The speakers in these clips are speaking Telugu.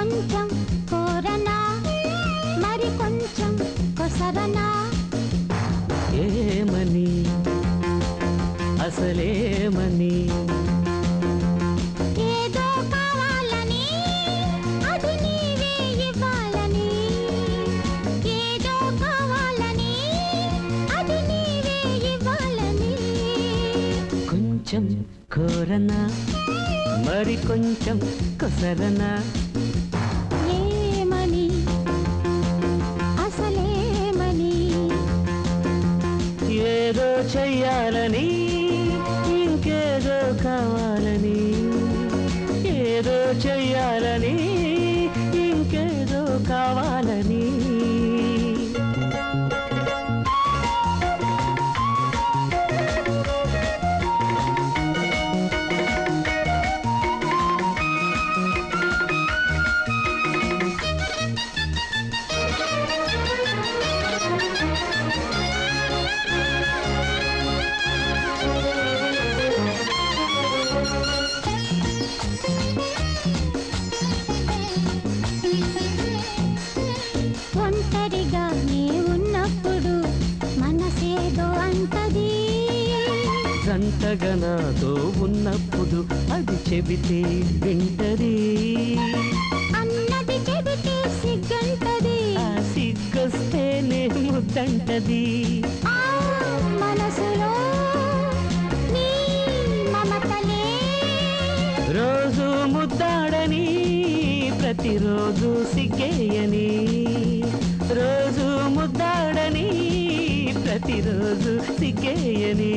కొంచెం కోరనా? మరి కొంచెం కొసరనా? ఏమని? అసలేమని? కొంచెం కోరనా? మరి కొంచెం కొసరనా? చెయ్యాలని ఇంకేదో కావాలని ఏదో చెయ్యాలని జంటగా నాతో ఉన్నప్పుడు అది చెబితే వింటది. అన్నది చెబితే సిగ్గంటది. ఆ సిగ్గొస్తేనే ముద్దంటది. మనసులో రోజు ముద్దాడని ప్రతిరోజు సిగ్గేయని. రోజు ముద్దాడని ప్రతిరోజు సిగ్గేయని.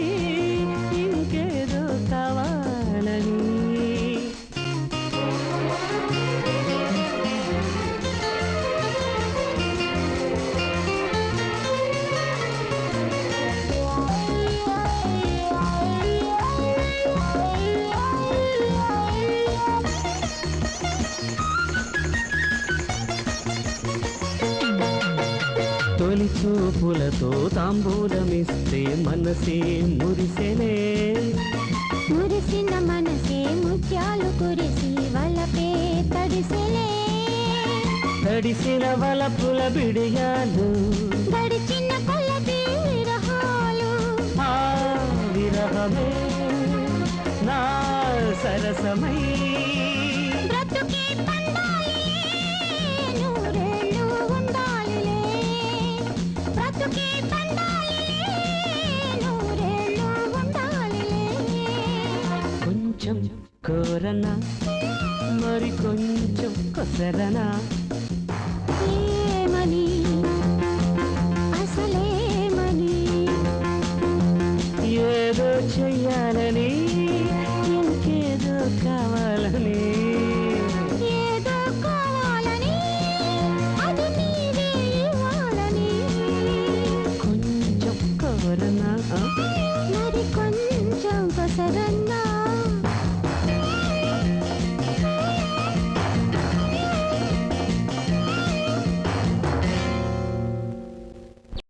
తొలి చూపులతో తాంబూలమిస్తే మనసే మురిసెనే. మురిసిన మనసే ముత్యాలు కురిసి వలపే తడిసెలే తడిసిన వలపుల బిడియాలు. గడిచిన కొలది విరహాలు. ఆ విరహమే నా సరసమై. బ్రతుకే కొసరనా? మరి కొంచెం కొసరనా?